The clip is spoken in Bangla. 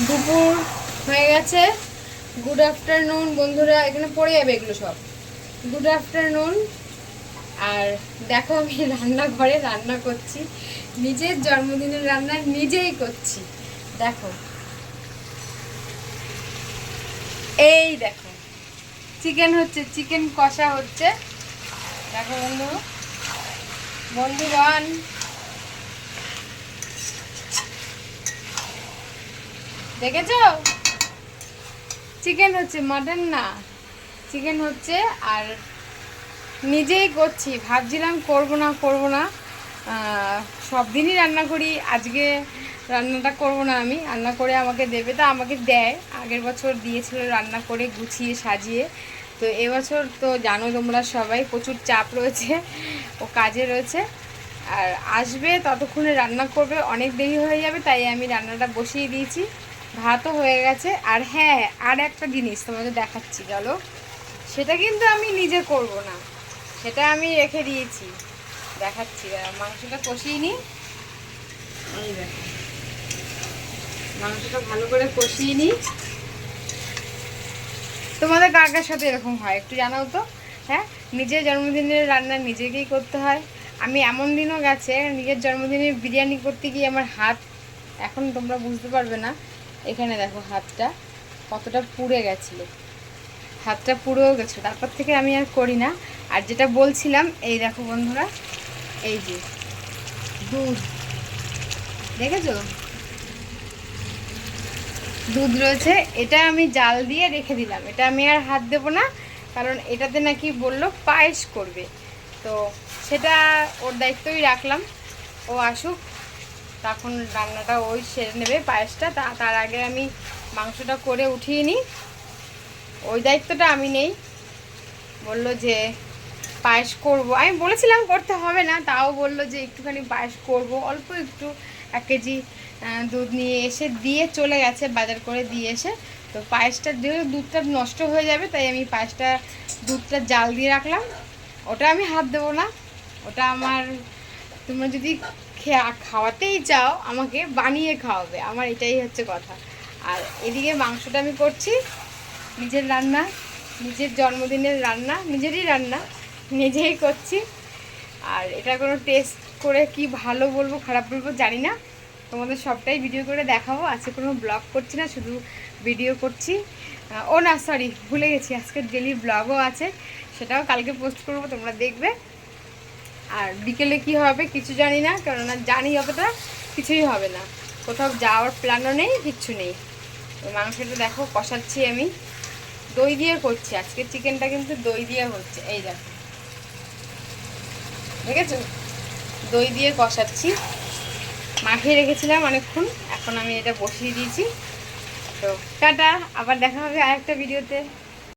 দুপুর হয়ে গেছে। গুড আফটারনুন বন্ধুরা, এখানে পড়ে যাবে এগুলো সব। গুড আফটারনুন আর দেখো আমি রান্নাঘরে রান্না করছি। নিজের জন্মদিনের রান্না নিজেই করছি। দেখো। এই দেখো চিকেন হচ্ছে চিকেন কষা হচ্ছে। দেখো বন্ধু। বন্ধুগণ দেখেছ? চিকেন হচ্ছে মাটন না। চিকেন হচ্ছে আর নিজেই করছি। ভাবছিলাম করব না করব না। সব দিনই রান্না করি। আজকে রান্নাটা করব না আমি। রান্না করে আমাকে দেবে। তা আমাকে দেয়। আগের বছর দিয়েছিল রান্না করে গুছিয়ে সাজিয়ে। তো এবছর তো জানো তোমরা সবাই প্রচুর চাপ রয়েছে। ও কাজে রয়েছে। আর আসবে, ততক্ষণে রান্না করবে। অনেক দেরি হয়ে যাবে, তাই আমি রান্নাটা বসিয়ে দিয়েছি। ভাতও হয়ে গেছে। আর হ্যাঁ আর একটা জিনিস তোমাদের দেখাচ্ছি, চলো। সেটা কিন্তু আমি নিজে করব না। সেটা আমি রেখে দিয়েছি। দেখাচ্ছি মাংসটা কষিয়ে নিই মাংসটা ভালো করে কষিয়ে নিই তোমাদের কার কার সাথে এরকম হয়, একটু জানাও তো। হ্যাঁ নিজের জন্মদিনের রান্না নিজেকেই করতে হয়। আমি এমন দিনও গেছে, নিজের জন্মদিনের বিরিয়ানি করতে গিয়ে আমার হাত এখন তোমরা বুঝতে পারবে না। এখানে দেখো হাতটা কতটা পুড়ে গেছিল। হাতটা পুড়েও গেছে তারপর থেকে আমি আর করি না। আর যেটা বলছিলাম, এই দেখো বন্ধুরা, এই যে দুধ। দেখেছ? দুধ রয়েছে, এটা আমি জাল দিয়ে রেখে দিলাম। এটা আমি আর হাত দেবো না, কারণ এটাতে নাকি বলল পায়েস করবে। তো সেটা ওর দায়িত্বই রাখলাম। ও আসুক তখন রান্নাটা ওই সেরে নেবে পায়েসটা। তা, তার আগে আমি মাংসটা করে উঠিয়ে নিই। ওই দায়িত্বটা আমি নেই। বলল যে, পায়েস করব। আমি বলেছিলাম করতে হবে না, তাও বলল যে, একটুখানি পায়েস করব। অল্প একটু, এক কেজি দুধ নিয়ে এসে দিয়ে চলে গেছে, বাজার করে দিয়ে এসে। তো পায়েসটা দিয়ে দুধটা নষ্ট হয়ে যাবে, তাই আমি পায়েসটা, দুধটা জাল দিয়ে রাখলাম। ওটা আমি হাত দেবো না। ওটা আমার, তোমরা যদি খাওয়াতেই চাও, আমাকে বানিয়ে খাওয়াবে। আমার এটাই হচ্ছে কথা। আর এদিকে মাংসটা আমি করছি, নিজের রান্না, নিজের জন্মদিনের রান্না, নিজেরই রান্না, নিজেই করছি। আর এটা কোনো টেস্ট করে কি ভালো বলব, খারাপ বলব জানি না। তোমাদের সবটাই ভিডিও করে দেখাবো। আজকে কোনো ব্লগ করছি না, শুধু ভিডিও করছি। ও না সরি ভুলে গেছি। আজকে ডেলি ব্লগও আছে। সেটাও কালকে পোস্ট করব, তোমরা দেখবে। আর বিকেলে কি হবে কিছু জানি না, কেননা জানি অতটা কিছুই হবে না। কোথাও যাওয়ার প্ল্যানও নেই, কিচ্ছু নেই। মাংসটা দেখো, কষাচ্ছি আমি। দই দিয়ে করছি, আজকে চিকেনটা কিন্তু দই দিয়ে হচ্ছে, এই দেখো। দেখেছ? দই দিয়ে কষাচ্ছি। মাখিয়ে রেখেছিলাম অনেকক্ষণ, এখন আমি এটা বসিয়ে দিয়েছি। তো টাটা, আবার দেখা হবে আরেকটা ভিডিওতে।